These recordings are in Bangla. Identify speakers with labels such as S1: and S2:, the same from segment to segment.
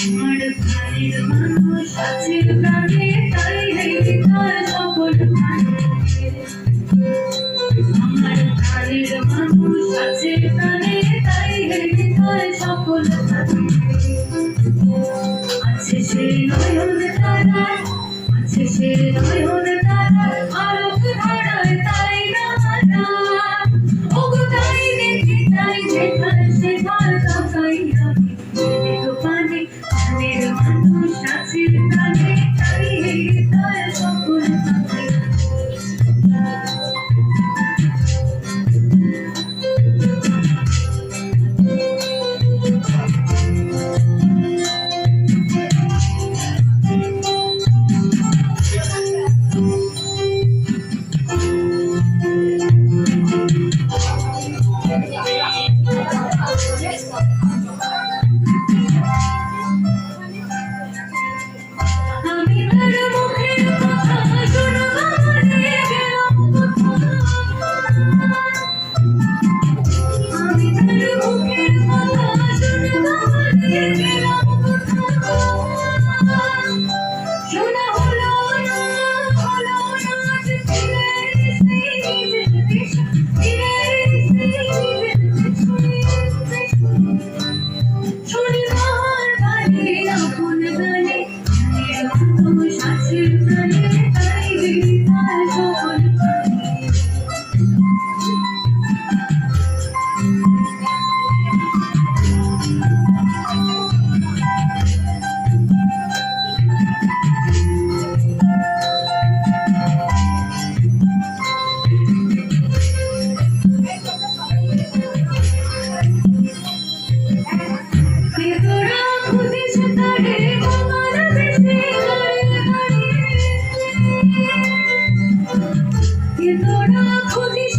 S1: আমার ভাইয়ের আছে সে নয়ন তারা আছে সে তারা Even.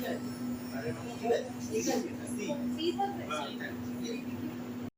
S2: Thank you.